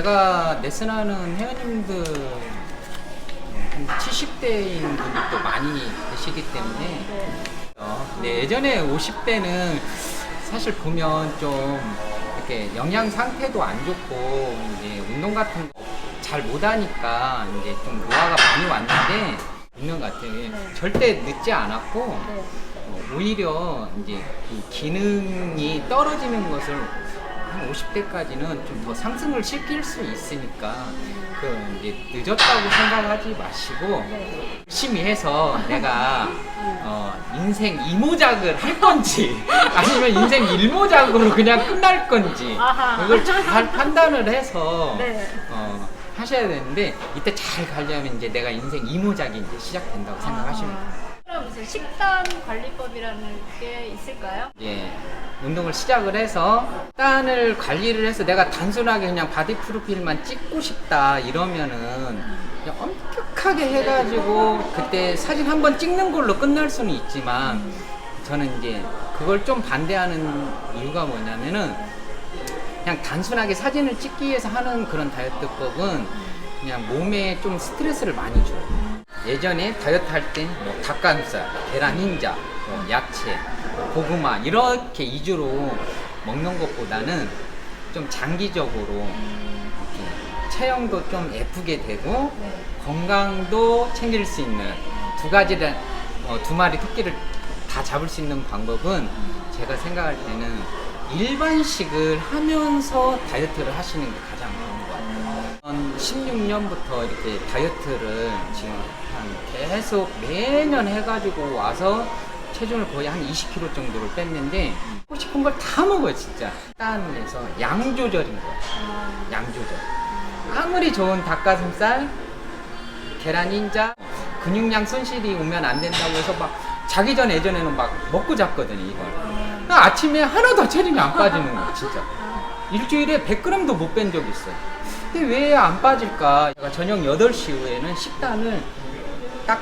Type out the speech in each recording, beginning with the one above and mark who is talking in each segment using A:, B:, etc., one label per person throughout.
A: 제가 레슨하는 회원님들 한 70대인 분들도 많이 계시기 때문에
B: 네.
A: 어, 네, 예전에 50대는 사실 보면 좀 이렇게 영양 상태도 안 좋고 이제 운동 같은 거 잘 못하니까 이제 좀 노화가 많이 왔는데 있는 것 같아요. 예,
B: 네.
A: 절대 늦지 않았고
B: 네.
A: 어, 오히려 이제 이 기능이 떨어지는 것을 한 50대까지는 좀 더 상승을 시킬 수 있으니까 그 이제 늦었다고 생각하지 마시고
B: 네.
A: 열심히 해서 내가 어, 인생 이모작을 할 건지 아니면 인생 일모작으로 그냥 끝날 건지
B: 아하.
A: 이걸 잘 판단을 해서
B: 네.
A: 어, 하셔야 되는데 이때 잘 가려면 이제 내가 인생 이모작이 이제 시작된다고 생각하시면 돼요.
B: 무슨 식단 관리법이라는 게 있을까요?
A: 예, 운동을 시작을 해서 식단을 관리를 해서 내가 단순하게 그냥 바디 프로필만 찍고 싶다 이러면은 그냥 엄격하게 해가지고 그때 사진 한 번 찍는 걸로 끝날 수는 있지만 저는 이제 그걸 좀 반대하는 이유가 뭐냐면은 그냥 단순하게 사진을 찍기 위해서 하는 그런 다이어트법은 그냥 몸에 좀 스트레스를 많이 줘요. 예전에 다이어트 할 때 뭐 닭가슴살, 계란 흰자, 뭐 야채, 뭐 고구마 이렇게 위주로 먹는 것보다는 좀 장기적으로 이렇게 체형도 좀 예쁘게 되고 건강도 챙길 수 있는 두 가지를 어, 두 마리 토끼를 다 잡을 수 있는 방법은 제가 생각할 때는 일반식을 하면서 다이어트를 하시는 게 가장 좋은 것 같아요. 한 16년부터 이렇게 다이어트를 지금 한 계속 매년 해가지고 와서 체중을 거의 한 20kg 정도를 뺐는데 먹고 싶은 걸 다 먹어요 진짜. 식단에서 양 조절인 거예요.
B: 아,
A: 양 조절. 아무리 좋은 닭가슴살 계란 흰자 근육량 손실이 오면 안 된다고 해서 막 자기 전 예전에는 막 먹고 잤거든요 이걸. 나 아침에 하나도 체중이 안 빠지는 거야 진짜. 일주일에 100g도 못 뺀 적이 있어요 근데 왜 안 빠질까? 제가 저녁 8시 이후에는 식단을 딱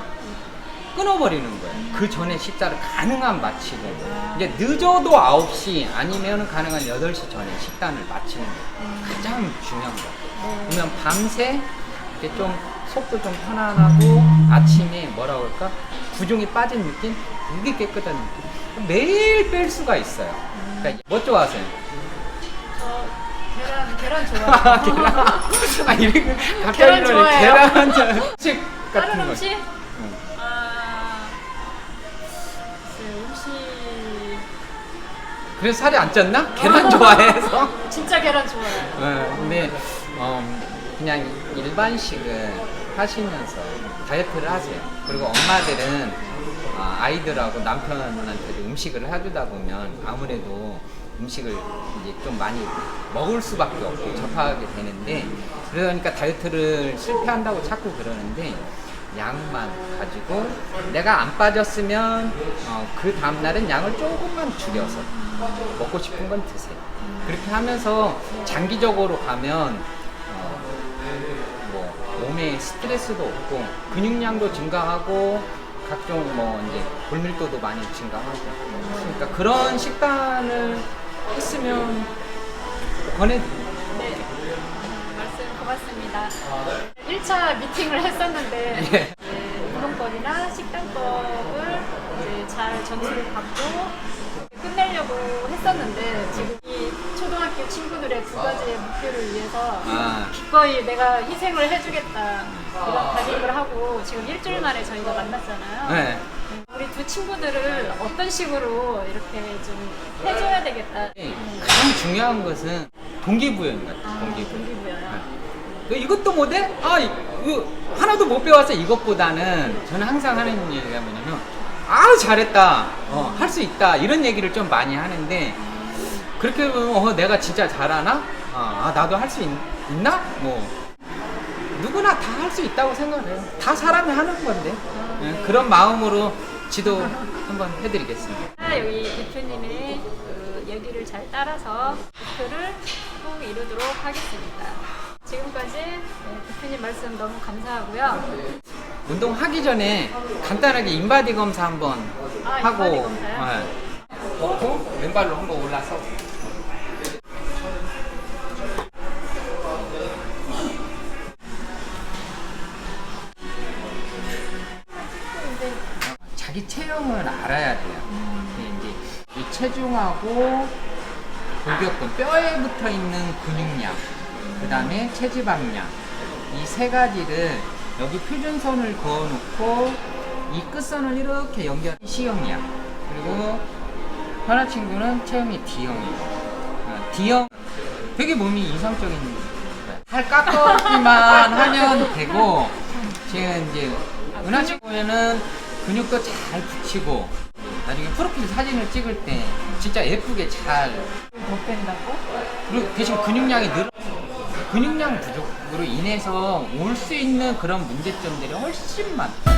A: 끊어버리는 거예요. 그 전에 식사를 가능한 마치고 이제 늦어도 9시 아니면 가능한 8시 전에 식단을 마치는 게 가장 중요한 거 같아요. 그러면 밤새 이렇게 좀 속도 좀 편안하고 아침에 뭐라 그럴까? 부종이 빠진 느낌? 무기 깨끗한 느낌. 매일 뺄 수가 있어요. 그러니까 뭐 좋아하세요?
B: 저 계란 계란 좋아해요.
A: 계란 아 이렇게 갑자기
B: 계란
A: 이러네.
B: 좋아해요.
A: 계란 음식 같은
B: 다른
A: 거
B: 음식?
A: 응.
B: 아, 글쎄요, 음식
A: 그래서 살이 안 쪘나? 계란 좋아해서
B: 진짜 계란 좋아해요.
A: 어, 근데 어, 그냥 일반식을 하시면서 다이어트를 하세요. 그리고 엄마들은 어, 아이들하고 남편한테도 음식을 해주다 보면 아무래도 음식을 이제 좀 많이 먹을 수밖에 없고 접하게 되는데 그러니까 다이어트를 실패한다고 자꾸 그러는데 양만 가지고 내가 안 빠졌으면 어, 그 다음날은 양을 조금만 줄여서 먹고 싶은 건 드세요. 그렇게 하면서 장기적으로 가면 어, 뭐 몸에 스트레스도 없고 근육량도 증가하고 각종 뭐 이제 골밀도도 많이 증가하고 그러니까 그런 식단을 했으면 권해드립니다.
B: 네. 말씀 고맙습니다. 1차 미팅을 했었는데
A: 예.
B: 네, 운동법이나 식단법을 이제 잘 전수를 받고 끝내려고 했었는데 지금 이 초등학교 친구들의 두 가지의 목표를 위해서
A: 아,
B: 기꺼이 내가 희생을 해주겠다 이런 다짐을 하고 지금 일주일 만에 저희가 만났잖아요.
A: 네.
B: 친구들을 어떤 식으로 이렇게 좀 해줘야 되겠다.
A: 가장 중요한 것은 동기부여인 것 같아요. 동기부여.
B: 동기부여요.
A: 너 이것도 못해? 아, 이- 이거 하나도 못 배웠어. 이것보다는 저는 항상 하는 얘기가 뭐냐면, 아, 잘했다. 어, 할 수 있다. 이런 얘기를 좀 많이 하는데, 그렇게 보면, 어, 내가 진짜 잘하나? 어, 아, 나도 할 수 있나? 뭐, 누구나 다 할 수 있다고 생각해요. 다 사람이 하는 건데. 예, 그런 마음으로 지도 한번 해드리겠습니다.
B: 아, 여기 대표님의 그 얘기를 잘 따라서 목표를 꼭 이루도록 하겠습니다. 지금까지 네, 대표님 말씀 너무 감사하고요.
A: 운동하기 전에 간단하게 인바디 검사 한번
B: 아,
A: 하고
B: 인바디 검사요?
A: 네. 먹고 왼발로 한번 올라서 자기 체형을 알아야 돼요. 이제 이 체중하고 골격근 뼈에 붙어 있는 근육량, 그 다음에 체지방량 이 세 가지를 여기 표준선을 그어놓고 이 끝선을 이렇게 연결 C형이야. 그리고 현아 친구는 체형이 D형이에요. 어, D형 되게 몸이 이성적인. 살 깎기만 하면 되고 지금 이제 은하 친구에는 근육도 잘 붙이고 나중에 프로필 사진을 찍을 때 진짜 예쁘게
B: 잘못 뺀다고?
A: 그리고 대신 근육량이 늘 근육량 부족으로 인해서 올 수 있는 그런 문제점들이 훨씬 많다.